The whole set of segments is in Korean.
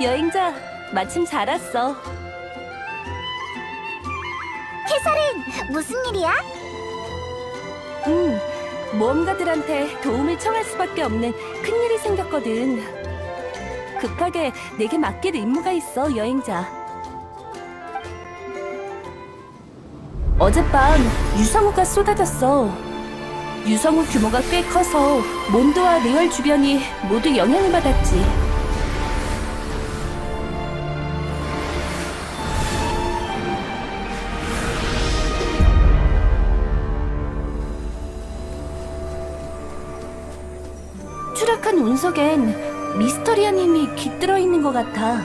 여행자, 마침 잘 왔어. 캐서린, 무슨 일이야? 응, 모험가들한테 도움을 청할 수밖에 없는 큰일이 생겼거든. 급하게 내게 맡길 임무가 있어, 여행자. 어젯밤 유성우가 쏟아졌어. 유성우 규모가 꽤 커서 몬드와 리얼 주변이 모두 영향을 받았지. 운석엔 미스터리한 힘이 깃들어 있는 것 같아.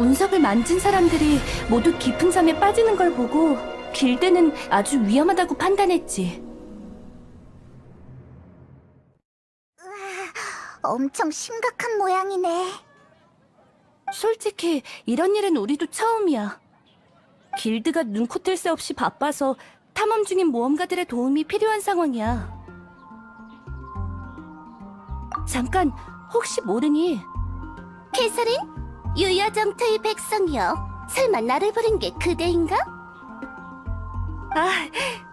운석을 만진 사람들이 모두 깊은 잠에 빠지는 걸 보고 길드는 아주 위험하다고 판단했지. 엄청 심각한 모양이네. 솔직히 이런 일은 우리도 처음이야. 길드가 눈코 뜰 새 없이 바빠서 탐험 중인 모험가들의 도움이 필요한 상황이야. 잠깐, 혹시 모르니? 캐서린? 유야정터의 백성이여. 설마 나를 부른 게 그대인가? 아,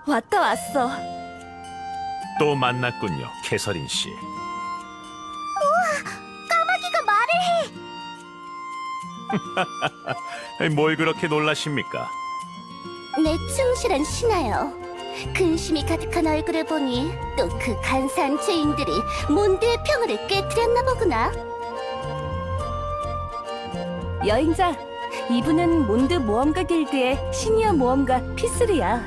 왔다 왔어. 또 만났군요, 캐서린 씨. 까마귀가 말을 해! 뭘 그렇게 놀라십니까? 내 충실한 신하여. 근심이 가득한 얼굴을 보니 또 그 간사한 죄인들이 몬드의 평화를 깨뜨렸나 보구나. 여행자, 이분은 몬드 모험가 길드의 시니어 모험가 피스리야.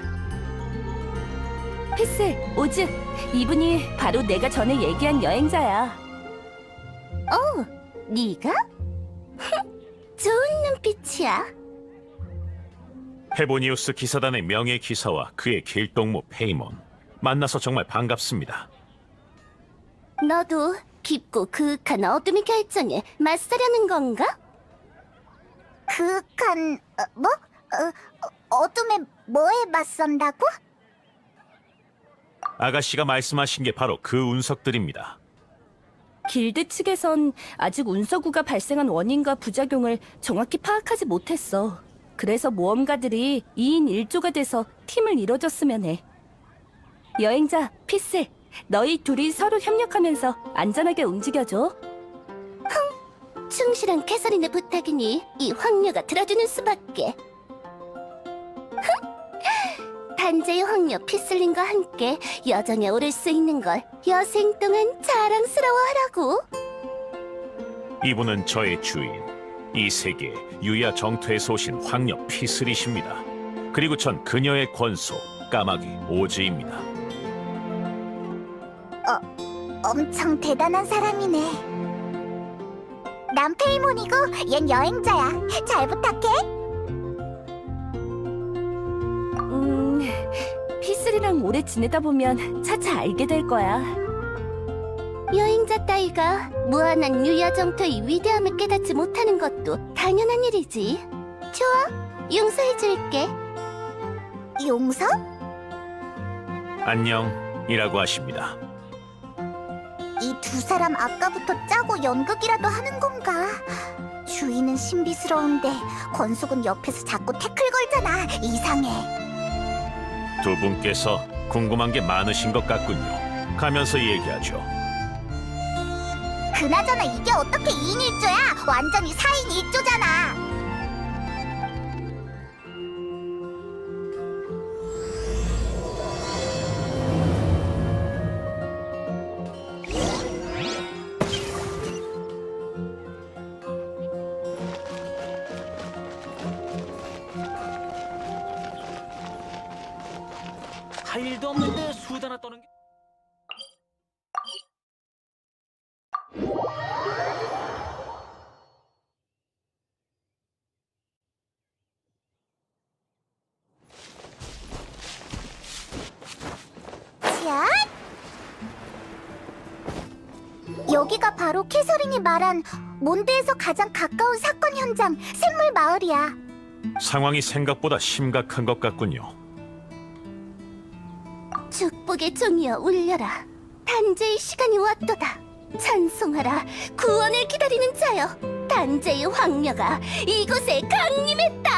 피스, 오즈, 이분이 바로 내가 전에 얘기한 여행자야. 어, 네가? 좋은 눈빛이야. 헤보니우스 기사단의 명예 기사와 그의 길동무 페이몬. 만나서 정말 반갑습니다. 너도 깊고 그윽한 어둠의 결정에 맞서려는 건가? 그윽한, 어, 뭐? 어, 어, 어둠에 뭐에 맞선다고? 아가씨가 말씀하신 게 바로 그 운석들입니다. 길드 측에선 아직 운서구가 발생한 원인과 부작용을 정확히 파악하지 못했어. 그래서 모험가들이 2인 1조가 돼서 팀을 이뤄줬으면 해. 여행자, 피스, 너희 둘이 서로 협력하면서 안전하게 움직여줘. 흥, 충실한 캐서린의 부탁이니 이 황녀가 들어주는 수밖에. 흥, 단재의 황녀 피슬린과 함께 여정에 오를 수 있는 걸 여생 동안 자랑스러워하라고. 이분은 저의 주인. 이 세계 유야 정토에서 오신 황녀 피슬이십니다. 그리고 전 그녀의 권소 까마귀 오즈입니다. 엄청 대단한 사람이네. 난 페이몬이고 얜 여행자야. 잘 부탁해. 음, 피슬이랑 오래 지내다 보면 차차 알게 될 거야. 여행자 따위가 무한한 유야정토의 위대함을 깨닫지 못하는 것도 당연한 일이지. 좋아, 용서해줄게. 용서? 안녕이라고 하십니다. 이 두 사람 아까부터 짜고 연극이라도 하는 건가? 주인은 신비스러운데 권숙은 옆에서 자꾸 태클 걸잖아. 이상해. 두 분께서 궁금한 게 많으신 것 같군요. 가면서 얘기하죠. 그나저나 이게 어떻게 2인 1조야? 완전히 4인 1조잖아. 샷! 여기가 바로 캐서린이 말한 몬드에서 가장 가까운 사건 현장 샘물 마을이야. 상황이 생각보다 심각한 것 같군요. 축복의 종이여 울려라. 단죄의 시간이 왔도다. 찬송하라 구원을 기다리는 자여 단죄의 황녀가 이곳에 강림했다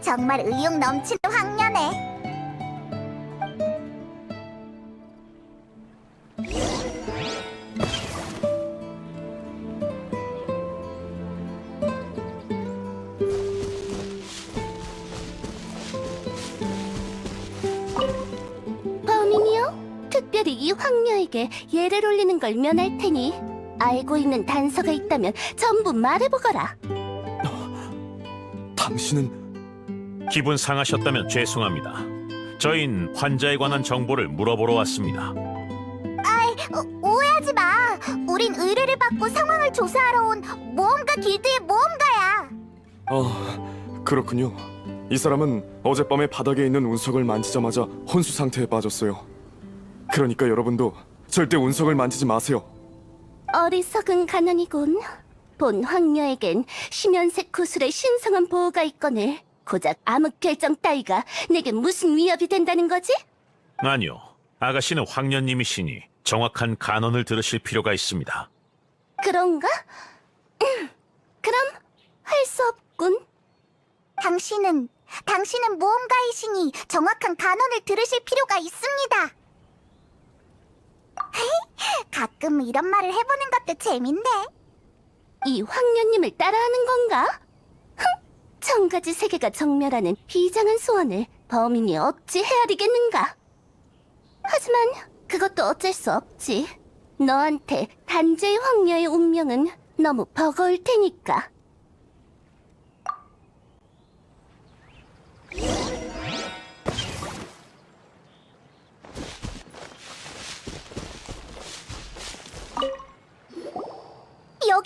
정말 의욕 넘치는 황녀네 황녀에게 예를 올리는 걸 면할 테니 알고 있는 단서가 있다면 전부 말해보거라. 당신은 기분 상하셨다면 죄송합니다. 저희는 환자에 관한 정보를 물어보러 왔습니다. 어, 오해하지 마. 우린 의뢰를 받고 상황을 조사하러 온 모험가 길드의 모험가야. 아 그렇군요. 이 사람은 어젯밤에 바닥에 있는 운석을 만지자마자 혼수 상태에 빠졌어요. 그러니까 여러분도 절대 운석을 만지지 마세요. 어리석은 가난이군. 본 황녀에겐 심연색 구슬의 신성한 보호가 있거늘 고작 암흑 결정 따위가 내게 무슨 위협이 된다는 거지? 아니요. 아가씨는 황년님이시니 정확한 간언을 들으실 필요가 있습니다. 그런가? 음, 그럼 할 수 없군. 당신은 당신은 모험가이시니 정확한 간언을 들으실 필요가 있습니다. 가끔 이런 말을 해보는 것도 재밌네. 이 황녀님을 따라하는 건가? 흥, 청가지 세계가 정멸하는 비장한 소원을 범인이 어찌 헤아리겠는가? 하지만 그것도 어쩔 수 없지. 너한테 단죄의 황녀의 운명은 너무 버거울 테니까.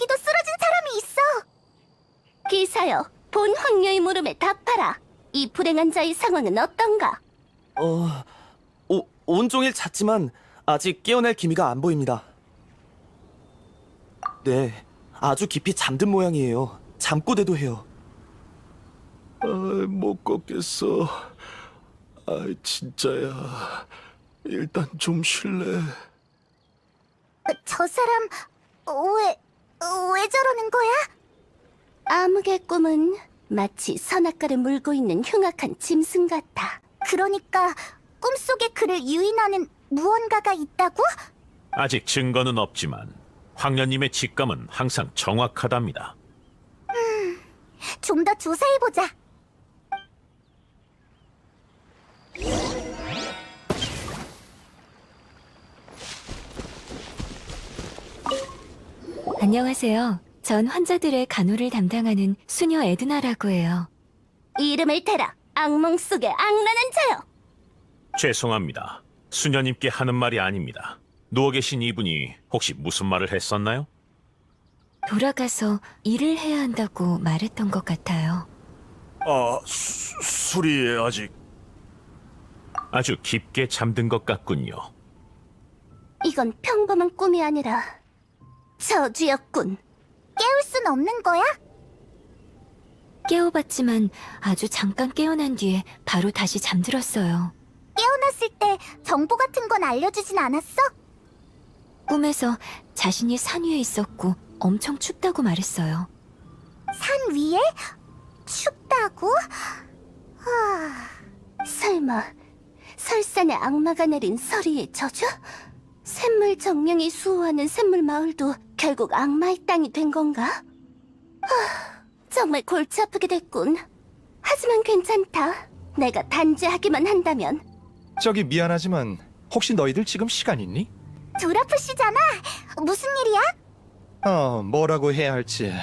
여기도 쓰러진 사람이 있어. 기사여, 본 황녀의 물음에 답하라. 이 불행한 자의 상황은 어떤가? 어, 오, 온종일 잤지만 아직 깨어날 기미가 안 보입니다. 네, 아주 깊이 잠든 모양이에요. 잠꼬대도 해요. 아, 못 걷겠어. 아, 진짜야. 일단 좀 쉴래. 저 사람 왜, 왜 저러는 거야? 암흑의 꿈은 마치 선악과를 물고 있는 흉악한 짐승 같아. 그러니까 꿈속에 그를 유인하는 무언가가 있다고? 아직 증거는 없지만 황년님의 직감은 항상 정확하답니다. 좀 더 조사해보자. 안녕하세요. 전 환자들의 간호를 담당하는 수녀 에드나라고 해요. 이름을 대라. 악몽 속의 악랄한 자여. 죄송합니다. 수녀님께 하는 말이 아닙니다. 누워 계신 이분이 혹시 무슨 말을 했었나요? 돌아가서 일을 해야 한다고 말했던 것 같아요. 아, 수, 술이 아직 아주 깊게 잠든 것 같군요. 이건 평범한 꿈이 아니라 저주였군. 깨울 순 없는 거야? 깨워봤지만 아주 잠깐 깨어난 뒤에 바로 다시 잠들었어요. 깨어났을 때 정보 같은 건 알려주진 않았어? 꿈에서 자신이 산 위에 있었고 엄청 춥다고 말했어요. 산 위에? 춥다고? 하... 설마 설산에 악마가 내린 서리의 저주? 샘물 정령이 수호하는 샘물 마을도 결국 악마의 땅이 된 건가? 하... 정말 골치 아프게 됐군. 하지만 괜찮다. 내가 단죄하기만 한다면 저기 미안하지만 혹시 너희들 지금 시간 있니? 두라프 씨잖아. 무슨 일이야? 어, 뭐라고 해야 할지.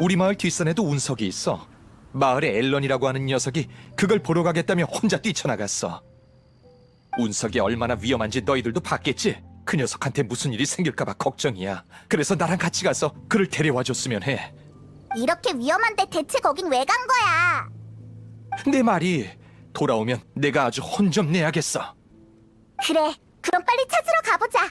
우리 마을 뒷산에도 운석이 있어. 마을에 앨런이라고 하는 녀석이 그걸 보러 가겠다며 혼자 뛰쳐나갔어. 운석이 얼마나 위험한지 너희들도 봤겠지? 그 녀석한테 무슨 일이 생길까봐 걱정이야. 그래서 나랑 같이 가서 그를 데려와 줬으면 해. 이렇게 위험한데 대체 거긴 왜 간 거야? 내 말이 돌아오면 내가 아주 혼 좀 내야겠어. 그래, 그럼 빨리 찾으러 가보자.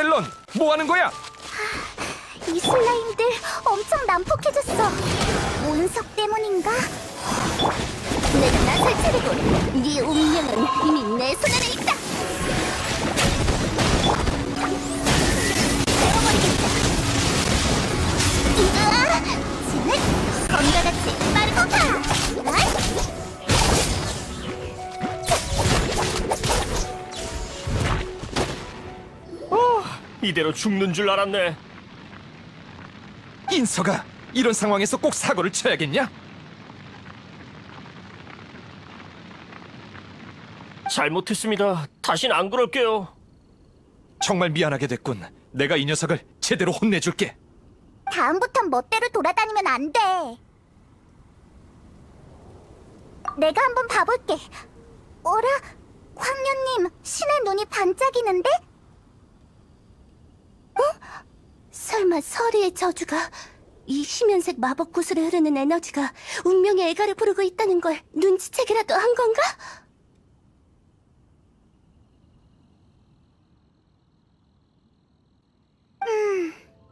앨런, 뭐 하는 거야? 이 슬라임들 엄청 난폭해졌어. 운석 때문인가? 내가 나설 차례고 네 운명은 이미 내 손 안에 있다. 배워버리겠다. 으아! 쟤는 검과 같이 이대로 죽는 줄 알았네. 인서가 이런 상황에서 꼭 사고를 쳐야겠냐? 잘못했습니다. 다신 안 그럴게요. 정말 미안하게 됐군. 내가 이 녀석을 제대로 혼내줄게. 다음부턴 멋대로 돌아다니면 안 돼. 내가 한번 봐볼게. 어라? 황녀님, 신의 눈이 반짝이는데? 어? 설마 서리의 저주가 이 희면색 마법 구슬에 흐르는 에너지가 운명의 애가를 부르고 있다는 걸 눈치채기라도 한 건가?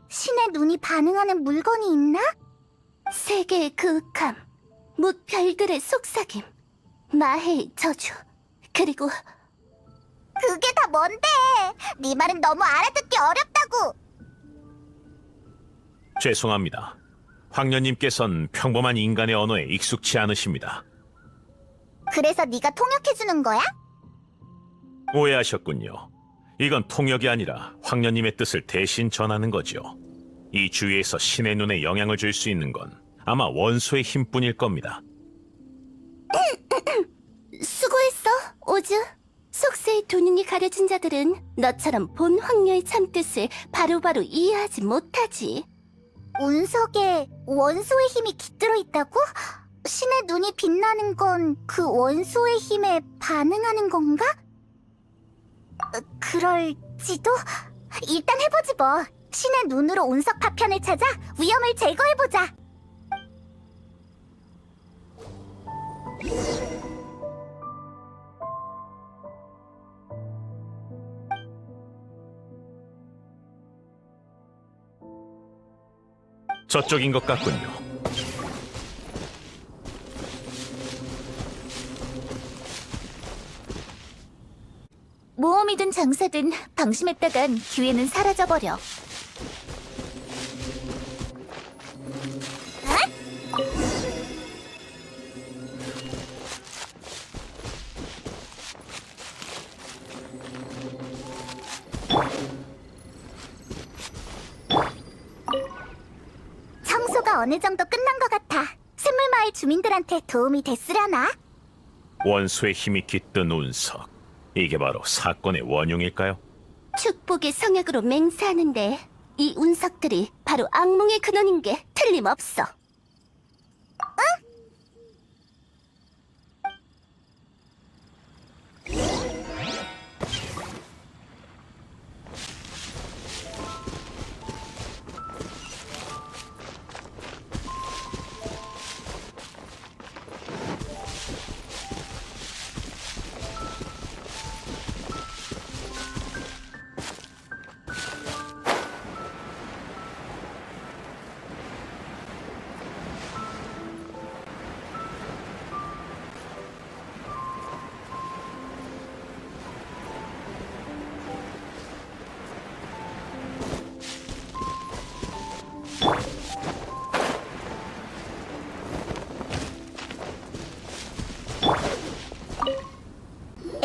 신의 눈이 반응하는 물건이 있나? 세계의 그윽함, 무별들의 속삭임, 마해의 저주, 그리고 그게 다 뭔데? 네 말은 너무 알아듣기 어렵다고. 죄송합니다. 황녀님께선 평범한 인간의 언어에 익숙치 않으십니다. 그래서 네가 통역해 주는 거야? 오해하셨군요. 이건 통역이 아니라 황녀님의 뜻을 대신 전하는 거죠. 이 주위에서 신의 눈에 영향을 줄 수 있는 건 아마 원소의 힘뿐일 겁니다. 수고했어, 오즈. 속세의 두 눈이 가려진 자들은 너처럼 본 황녀의 참뜻을 바로바로 이해하지 못하지. 운석에 원소의 힘이 깃들어 있다고? 신의 눈이 빛나는 건 그 원소의 힘에 반응하는 건가? 어, 그럴지도? 일단 해보지 뭐. 신의 눈으로 운석 파편을 찾아 위험을 제거해보자. 저쪽인 것 같군요. 모험이든 장사든 방심했다간 기회는 사라져버려. 어느 정도 끝난 것 같아. 샘물마을 주민들한테 도움이 됐으려나? 원소의 힘이 깃든 운석. 이게 바로 사건의 원흉일까요? 축복의 성약으로 맹세하는데 이 운석들이 바로 악몽의 근원인 게 틀림없어.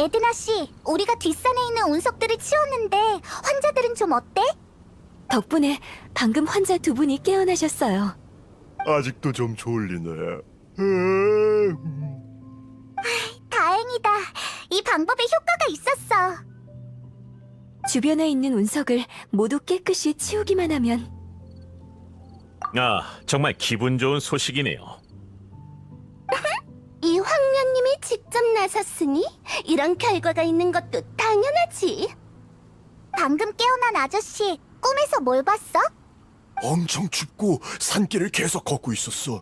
에드나 씨, 우리가 뒷산에 있는 운석들을 치웠는데 환자들은 좀 어때? 덕분에 방금 환자 두 분이 깨어나셨어요. 아직도 좀 졸리네. 다행이다. 이 방법에 효과가 있었어. 주변에 있는 운석을 모두 깨끗이 치우기만 하면 아, 정말 기분 좋은 소식이네요. 이 황녀님이 직접 나섰으니 이런 결과가 있는 것도 당연하지. 방금 깨어난 아저씨, 꿈에서 뭘 봤어? 엄청 춥고 산길을 계속 걷고 있었어.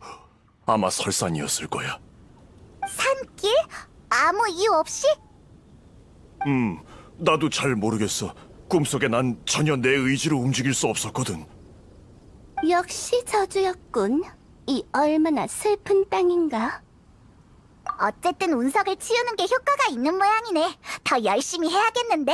아마 설산이었을 거야. 산길? 아무 이유 없이? 음, 나도 잘 모르겠어. 꿈속에 난 전혀 내 의지로 움직일 수 없었거든. 역시 저주였군. 이 얼마나 슬픈 땅인가. 어쨌든 운석을 치우는 게 효과가 있는 모양이네. 더 열심히 해야겠는데?